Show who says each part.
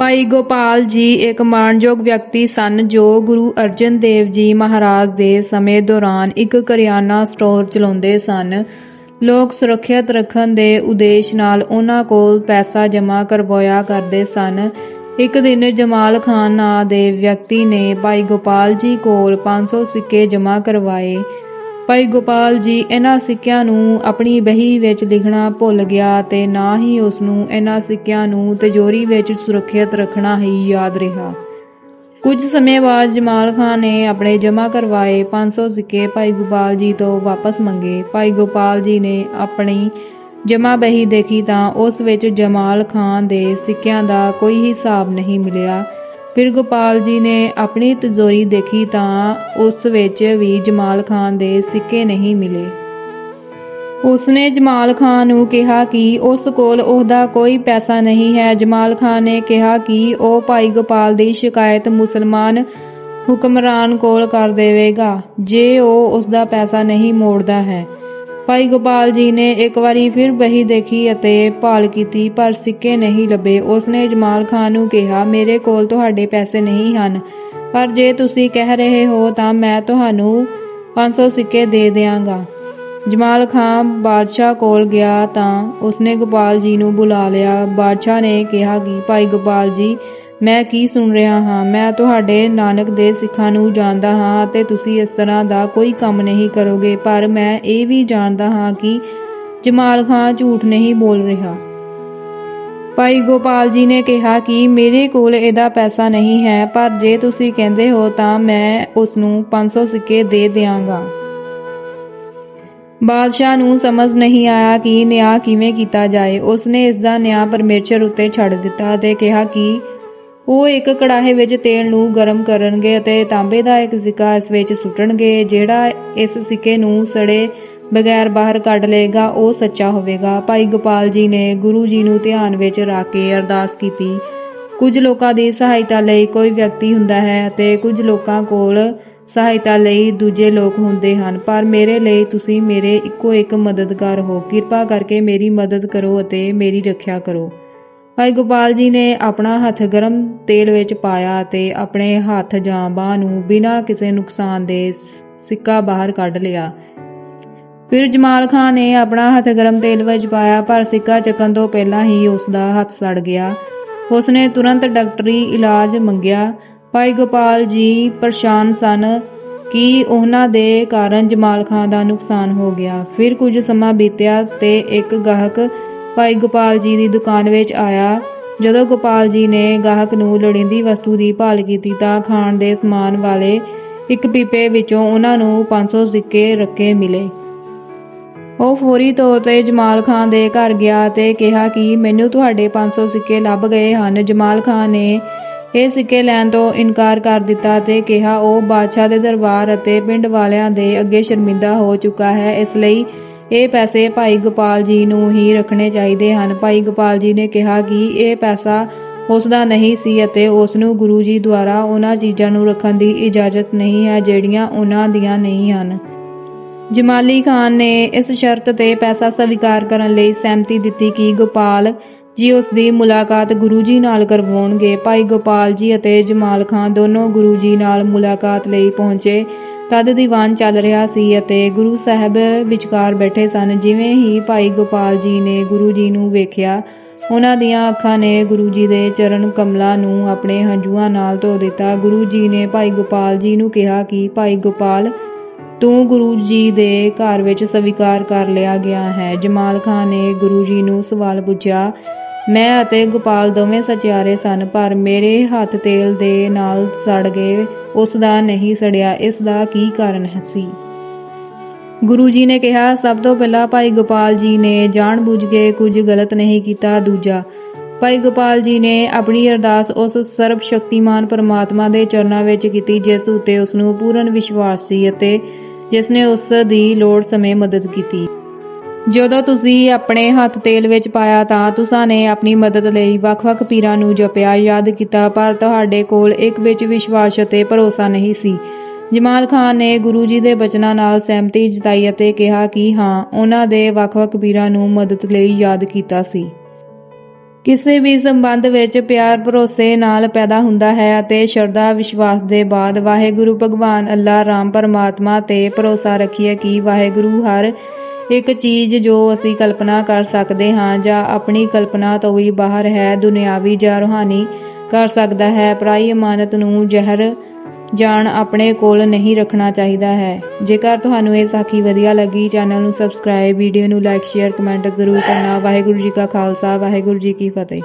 Speaker 1: ਭਾਈ ਗੋਪਾਲ ਜੀ ਇੱਕ ਮਾਣਯੋਗ ਵਿਅਕਤੀ ਸਨ ਜੋ ਗੁਰੂ ਅਰਜਨ ਦੇਵ ਜੀ ਮਹਾਰਾਜ ਦੇ ਸਮੇਂ ਦੌਰਾਨ ਇੱਕ ਕਰਿਆਨਾ ਸਟੋਰ ਚਲਾਉਂਦੇ ਸਨ। ਲੋਕ ਸੁਰੱਖਿਅਤ ਰੱਖਣ ਦੇ ਉਦੇਸ਼ ਨਾਲ ਉਹਨਾਂ ਕੋਲ ਪੈਸਾ ਜਮ੍ਹਾਂ ਕਰਵਾਇਆ ਕਰਦੇ ਸਨ। ਇੱਕ ਦਿਨ ਜਮਾਲ ਖਾਨ ਨਾਂ ਦੇ ਵਿਅਕਤੀ ਨੇ ਭਾਈ ਗੋਪਾਲ ਜੀ ਕੋਲ 500 ਸਿੱਕੇ ਜਮ੍ਹਾਂ ਕਰਵਾਏ। ਭਾਈ ਗੋਪਾਲ ਜੀ, ਇਹਨਾਂ ਸਿੱਕਿਆਂ ਨੂੰ ਆਪਣੀ ਬਹੀ ਵਿੱਚ ਲਿਖਣਾ ਭੁੱਲ ਗਿਆ ਤੇ ਨਾ ਹੀ ਉਸ ਨੂੰ ਇਹਨਾਂ ਸਿੱਕਿਆਂ ਨੂੰ ਤਿਜੋਰੀ ਵਿੱਚ ਸੁਰੱਖਿਅਤ ਰੱਖਣਾ ਹੀ ਯਾਦ ਰਿਹਾ। ਕੁਝ ਸਮੇਂ ਬਾਅਦ ਜਮਾਲ ਖਾਨ ਨੇ ਆਪਣੇ ਜਮ੍ਹਾਂ ਕਰਵਾਏ 500 ਸਿੱਕੇ ਭਾਈ ਗੋਪਾਲ ਜੀ ਤੋਂ ਵਾਪਸ ਮੰਗੇ। ਭਾਈ ਗੋਪਾਲ ਜੀ ਨੇ ਆਪਣੀ ਜਮ੍ਹਾਂ ਬਹੀ ਦੇਖੀ ਤਾਂ ਉਸ ਵਿੱਚ ਜਮਾਲ ਖਾਨ ਦੇ ਸਿੱਕਿਆਂ ਦਾ ਕੋਈ ਹਿਸਾਬ ਨਹੀਂ ਮਿਲਿਆ। ਫਿਰ ਗੋਪਾਲ ਜੀ ਨੇ ਆਪਣੀ ਤਿਜੋਰੀ ਦੇਖੀ ਤਾਂ ਉਸ ਵਿੱਚ ਵੀ ਜਮਾਲ ਖਾਨ ਦੇ ਸਿੱਕੇ ਨਹੀਂ ਮਿਲੇ। ਉਸਨੇ ਜਮਾਲ ਖਾਨ ਨੂੰ ਕਿਹਾ ਕਿ ਉਸ ਕੋਲ ਉਹਦਾ ਕੋਈ ਪੈਸਾ ਨਹੀਂ ਹੈ। ਜਮਾਲ ਖਾਨ ਨੇ ਕਿਹਾ ਕਿ ਉਹ ਭਾਈ ਗੋਪਾਲ ਦੀ ਸ਼ਿਕਾਇਤ ਮੁਸਲਮਾਨ ਹੁਕਮਰਾਨ ਕੋਲ ਕਰ ਦੇਵੇਗਾ। ਜੇ ਉਹ ਉਸਦਾ ਪੈਸਾ ਨਹੀਂ ਮੋੜਦਾ ਹੈ ਭਾਈ ਗੋਪਾਲ ਜੀ ਨੇ ਇੱਕ ਵਾਰੀ ਫਿਰ ਬਹੀ ਦੇਖੀ ਅਤੇ ਭਾਲ ਕੀਤੀ, ਪਰ ਸਿੱਕੇ ਨਹੀਂ ਲੱਭੇ। ਉਸਨੇ ਜਮਾਲ ਖਾਨ ਨੂੰ ਕਿਹਾ, ਮੇਰੇ ਕੋਲ ਤੁਹਾਡੇ ਪੈਸੇ ਨਹੀਂ ਹਨ, ਪਰ ਜੇ ਤੁਸੀਂ ਕਹਿ ਰਹੇ ਹੋ ਤਾਂ ਮੈਂ ਤੁਹਾਨੂੰ 500 ਸਿੱਕੇ ਦੇ ਦਿਆਂਗਾ। ਜਮਾਲ ਖਾਨ ਬਾਦਸ਼ਾਹ ਕੋਲ ਗਿਆ ਤਾਂ ਉਸਨੇ ਗੋਪਾਲ ਜੀ ਨੂੰ ਬੁਲਾ ਲਿਆ। ਬਾਦਸ਼ਾਹ ਨੇ ਕਿਹਾ ਕਿ, ਭਾਈ ਗੋਪਾਲ ਜੀ ਮੈਂ ਕੀ ਸੁਣ ਰਿਹਾ ਹਾਂ? ਮੈਂ ਤੁਹਾਡੇ ਨਾਨਕ ਦੇ ਸਿੱਖਾਂ ਨੂੰ ਜਾਣਦਾ ਹਾਂ ਅਤੇ ਤੁਸੀਂ ਇਸ ਤਰ੍ਹਾਂ ਦਾ ਕੋਈ ਕੰਮ ਨਹੀਂ ਕਰੋਗੇ। ਪਰ ਮੈਂ ਇਹ ਵੀ ਜਾਣਦਾ ਹਾਂ ਕਿ ਜਮਾਲ ਖਾਨ ਝੂਠ ਨਹੀਂ ਬੋਲ ਰਿਹਾ। ਭਾਈ ਗੋਪਾਲ ਜੀ ਨੇ ਕਿਹਾ ਕਿ ਮੇਰੇ ਕੋਲ ਇਹਦਾ ਪੈਸਾ ਨਹੀਂ ਹੈ, ਪਰ ਜੇ ਤੁਸੀਂ ਕਹਿੰਦੇ ਹੋ ਤਾਂ ਮੈਂ ਉਸ ਨੂੰ 500 ਸਿੱਕੇ ਦੇ ਦਿਆਂਗਾ। ਬਾਦਸ਼ਾਹ ਨੂੰ ਸਮਝ ਨਹੀਂ ਆਇਆ ਕਿ ਨਿਆਂ ਕਿਵੇਂ ਕੀਤਾ ਜਾਏ। ਉਸਨੇ ਇਸ ਦਾ ਨਿਆਂ ਪਰਮੇਸ਼ਰ ਉੱਤੇ ਛੱਡ ਦਿੱਤਾ ਤੇ ਕਿਹਾ ਕਿ ਉਹ ਇੱਕ ਕੜਾਹੇ ਵਿੱਚ ਤੇਲ ਨੂੰ ਗਰਮ ਕਰਨਗੇ ਅਤੇ ਤਾਂਬੇ ਦਾ ਇੱਕ ਸਿੱਕਾ ਇਸ ਵਿੱਚ ਸੁੱਟਣਗੇ, ਜਿਹੜਾ ਇਸ ਸਿੱਕੇ ਨੂੰ ਸੜੇ ਬਗੈਰ ਬਾਹਰ ਕੱਢ ਲਏਗਾ, ਉਹ ਸੱਚਾ ਹੋਵੇਗਾ। ਭਾਈ ਗੋਪਾਲ ਜੀ ਨੇ ਗੁਰੂ ਜੀ ਨੂੰ ਧਿਆਨ ਵਿੱਚ ਰੱਖ ਕੇ ਅਰਦਾਸ ਕੀਤੀ। ਕੁਝ ਲੋਕਾਂ ਦੀ ਸਹਾਇਤਾ ਲਈ ਕੋਈ ਵਿਅਕਤੀ ਹੁੰਦਾ ਹੈ ਅਤੇ ਕੁਝ ਲੋਕਾਂ ਕੋਲ ਸਹਾਇਤਾ ਲਈ ਦੂਜੇ ਲੋਕ ਹੁੰਦੇ ਹਨ। ਪਰ ਮੇਰੇ ਲਈ ਤੁਸੀਂ ਮੇਰੇ ਇੱਕੋ ਇੱਕ ਮਦਦਗਾਰ ਹੋ। ਕਿਰਪਾ ਕਰਕੇ ਮੇਰੀ ਮਦਦ ਕਰੋ ਅਤੇ ਮੇਰੀ ਰੱਖਿਆ ਕਰੋ। ਭਾਈ ਗੋਪਾਲ ਜੀ ਨੇ ਆਪਣਾ ਹੱਥ ਗਰਮ ਤੇਲ ਵਿੱਚ ਪਾਇਆ ਤੇ ਆਪਣੇ ਹੱਥ ਜਾਂ ਬਾਹ ਨੂੰ ਬਿਨਾਂ ਕਿਸੇ ਨੁਕਸਾਨ ਦੇ ਸਿੱਕਾ ਬਾਹਰ ਕੱਢ ਲਿਆ। ਫਿਰ ਜਮਾਲ ਖਾਨ ਨੇ ਆਪਣਾ ਹੱਥ ਗਰਮ ਤੇਲ ਵਿੱਚ ਪਾਇਆ, ਪਰ ਸਿੱਕਾ ਚੱਕਣ ਤੋਂ ਪਹਿਲਾਂ ਹੀ ਉਸ ਦਾ ਹੱਥ ਸੜ ਗਿਆ। ਉਸਨੇ ਤੁਰੰਤ ਡਾਕਟਰੀ ਇਲਾਜ ਮੰਗਿਆ। ਭਾਈ ਗੋਪਾਲ ਜੀ ਪਰੇਸ਼ਾਨ ਸਨ ਕਿ ਉਹਨਾਂ ਦੇ ਕਾਰਨ ਜਮਾਲ ਖਾਨ ਦਾ ਨੁਕਸਾਨ ਹੋ ਗਿਆ। ਫਿਰ ਕੁਝ ਸਮਾਂ ਬੀਤਿਆ ਤੇ ਇੱਕ ਗਾਹਕ ਭਾਈ ਗੋਪਾਲ ਜੀ ਦੀ ਦੁਕਾਨ ਵਿੱਚ ਆਇਆ। ਜਦੋਂ ਗੋਪਾਲ ਜੀ ਨੇ ਗਾਹਕ ਨੂੰ ਲੋੜੀਂਦੀ ਵਸਤੂ ਦੀ ਭਾਲ ਕੀਤੀ ਤਾਂ ਖਾਣ ਦੇ ਸਮਾਨ ਵਾਲੇ ਇੱਕ ਪੀਪੇ ਵਿੱਚੋਂ ਉਹਨਾਂ ਨੂੰ 500 ਸਿੱਕੇ ਰੱਕੇ ਮਿਲੇ। ਉਹ ਫੌਰੀ ਤੌਰ ਤੇ ਜਮਾਲ ਖਾਨ ਦੇ ਘਰ ਗਿਆ ਤੇ ਕਿਹਾ ਕਿ ਮੈਨੂੰ ਤੁਹਾਡੇ 500 ਸਿੱਕੇ ਲੱਭ ਗਏ ਹਨ। ਜਮਾਲ ਖਾਨ ਨੇ ਇਹ ਸਿੱਕੇ ਲੈਣ ਤੋਂ ਇਨਕਾਰ ਕਰ ਦਿੱਤਾ ਤੇ ਕਿਹਾ, ਉਹ ਬਾਦਸ਼ਾਹ ਦੇ ਦਰਬਾਰ ਅਤੇ ਪਿੰਡ ਵਾਲਿਆਂ ਦੇ ਅੱਗੇ ਸ਼ਰਮਿੰਦਾ ਹੋ ਚੁੱਕਾ ਹੈ। ਇਸ ਲਈ ਇਹ ਪੈਸੇ ਭਾਈ ਗੋਪਾਲ ਜੀ ਨੂੰ ਹੀ ਰੱਖਣੇ ਚਾਹੀਦੇ ਹਨ। ਭਾਈ ਗੋਪਾਲ ਜੀ ਨੇ ਕਿਹਾ ਕਿ ਇਹ ਪੈਸਾ ਉਸ ਦਾ ਨਹੀਂ ਸੀ ਅਤੇ ਉਸ ਨੂੰ ਗੁਰੂ ਜੀ ਦੁਆਰਾ ਉਹਨਾਂ ਚੀਜ਼ਾਂ ਨੂੰ ਰੱਖਣ ਦੀ ਇਜਾਜ਼ਤ ਨਹੀਂ ਹੈ, ਜਿਹੜੀਆਂ ਉਹਨਾਂ ਦੀਆਂ ਨਹੀਂ ਹਨ। ਜਮਾਲੀ ਖਾਨ ਨੇ ਇਸ ਸ਼ਰਤ ਤੇ ਪੈਸਾ ਸਵੀਕਾਰ ਕਰਨ ਲਈ ਸਹਿਮਤੀ ਦਿੱਤੀ ਕਿ ਗੋਪਾਲ ਜੀ ਉਸ ਦੀ ਮੁਲਾਕਾਤ ਗੁਰੂ ਜੀ ਨਾਲ ਕਰਵਾਉਣਗੇ। ਭਾਈ ਗੋਪਾਲ ਜੀ ਅਤੇ ਜਮਾਲ ਖਾਨ ਦੋਨੋਂ ਗੁਰੂ ਜੀ ਨਾਲ ਮੁਲਾਕਾਤ ਲਈ ਪਹੁੰਚੇ। ਤਦ ਦੀਵਾਨ ਚੱਲ ਰਿਹਾ ਸੀ ਅਤੇ ਗੁਰੂ ਸਾਹਿਬ ਵਿਚਕਾਰ ਬੈਠੇ ਸਨ। ਜਿਵੇਂ ਹੀ ਭਾਈ ਗੋਪਾਲ ਜੀ ਨੇ ਗੁਰੂ ਜੀ ਨੂੰ ਵੇਖਿਆ, ਉਹਨਾਂ ਦੀਆਂ ਅੱਖਾਂ ਨੇ ਗੁਰੂ ਜੀ ਦੇ ਚਰਨ ਕਮਲਾਂ ਨੂੰ ਆਪਣੇ ਹੰਝੂਆਂ ਨਾਲ ਧੋ ਦਿੱਤਾ। ਗੁਰੂ ਜੀ ਨੇ ਭਾਈ ਗੋਪਾਲ ਜੀ ਨੂੰ ਕਿਹਾ ਕਿ, ਭਾਈ ਗੋਪਾਲ, ਤੂੰ ਗੁਰੂ ਜੀ ਦੇ ਘਰ ਵਿੱਚ ਸਵੀਕਾਰ ਕਰ ਲਿਆ ਗਿਆ ਹੈ। ਜਮਾਲ ਖਾਨ ਨੇ ਗੁਰੂ ਜੀ ਨੂੰ ਸਵਾਲ ਪੁੱਛਿਆ ਮੈਂ ਅਤੇ ਗੋਪਾਲ ਦੋਵੇਂ ਸਚਿਆਰੇ ਸਨ, ਪਰ ਮੇਰੇ ਹੱਥ ਤੇਲ ਦੇ ਨਾਲ ਸੜ ਗਏ ਉਸ ਦਾ ਨਹੀਂ ਸੜਿਆ ਇਸ ਦਾ ਕੀ ਕਾਰਨ ਸੀ? ਗੁਰੂ ਜੀ ਨੇ ਕਿਹਾ, ਸਭ ਤੋਂ ਪਹਿਲਾਂ ਭਾਈ ਗੋਪਾਲ ਜੀ ਨੇ ਜਾਣਬੁੱਝ ਕੇ ਕੁਝ ਗਲਤ ਨਹੀਂ ਕੀਤਾ, ਦੂਜਾ, ਭਾਈ ਗੋਪਾਲ ਜੀ ਨੇ ਆਪਣੀ ਅਰਦਾਸ ਉਸ ਸਰਬ ਸ਼ਕਤੀਮਾਨ ਪਰਮਾਤਮਾ ਦੇ ਚਰਨਾਂ ਵਿੱਚ ਕੀਤੀ, ਜਿਸ ਉਤੇ ਉਸ ਨੂੰ ਪੂਰਨ ਵਿਸ਼ਵਾਸ ਸੀ ਅਤੇ ਜਿਸ ਨੇ ਉਸ ਦੀ ਲੋੜ ਸਮੇਂ ਮਦਦ ਕੀਤੀ। ਜਦੋਂ ਤੁਸੀਂ ਆਪਣੇ ਹੱਥ ਤੇਲ ਵਿੱਚ ਪਾਇਆ ਤਾਂ ਤੁਸਾਂ ਨੇ ਆਪਣੀ ਮਦਦ ਲਈ ਵੱਖ-ਵੱਖ ਪੀਰਾਂ ਨੂੰ ਜਪਿਆ, ਯਾਦ ਕੀਤਾ, ਪਰ ਤੁਹਾਡੇ ਕੋਲ ਇੱਕ ਵਿੱਚ ਵਿਸ਼ਵਾਸ ਅਤੇ ਭਰੋਸਾ ਨਹੀਂ ਸੀ। ਜਮਾਲ ਖਾਨ ਨੇ ਗੁਰੂ ਜੀ ਦੇ ਬਚਨਾਂ ਨਾਲ ਸਹਿਮਤੀ ਜਤਾਈ ਅਤੇ ਕਿਹਾ ਕਿ ਹਾਂ, ਉਹਨਾਂ ਦੇ ਵੱਖ-ਵੱਖ ਪੀਰਾਂ ਨੂੰ ਮਦਦ ਲਈ ਯਾਦ ਕੀਤਾ ਸੀ। ਕਿਸੇ ਵੀ ਸੰਬੰਧ ਵਿੱਚ ਪਿਆਰ ਭਰੋਸੇ ਨਾਲ ਪੈਦਾ ਹੁੰਦਾ ਹੈ ਅਤੇ ਸ਼ਰਧਾ ਵਿਸ਼ਵਾਸ ਦੇ ਬਾਅਦ ਵਾਹਿਗੁਰੂ ਭਗਵਾਨ ਅੱਲਾਹ ਰਾਮ ਪਰਮਾਤਮਾ ਤੇ ਭਰੋਸਾ ਰੱਖੀਏ ਕਿ ਵਾਹਿਗੁਰੂ ਹਰ ਇੱਕ ਚੀਜ਼ ਜੋ ਅਸੀਂ ਕਲਪਨਾ ਕਰ ਸਕਦੇ ਹਾਂ ਜਾਂ ਆਪਣੀ ਕਲਪਨਾ ਤੋਂ ਵੀ ਬਾਹਰ ਹੈ, ਦੁਨਿਆਵੀ ਜਾਂ ਰੂਹਾਨੀ, ਕਰ ਸਕਦਾ ਹੈ। ਪਰਾਈ ਇਮਾਨਤ ਨੂੰ ਜ਼ਹਿਰ ਜਾਣ ਆਪਣੇ ਕੋਲ ਨਹੀਂ ਰੱਖਣਾ ਚਾਹੀਦਾ ਹੈ। ਜੇਕਰ ਤੁਹਾਨੂੰ ਇਹ ਸਾਖੀ ਵਧੀਆ ਲੱਗੀ, ਚੈਨਲ ਨੂੰ ਸਬਸਕ੍ਰਾਈਬ, ਵੀਡੀਓ ਨੂੰ ਲਾਈਕ, ਸ਼ੇਅਰ, ਕਮੈਂਟ ਜ਼ਰੂਰ ਕਰਨਾ। ਵਾਹਿਗੁਰੂ ਜੀ ਕਾ ਖਾਲਸਾ, ਵਾਹਿਗੁਰੂ ਜੀ ਕੀ ਫਤਿਹ।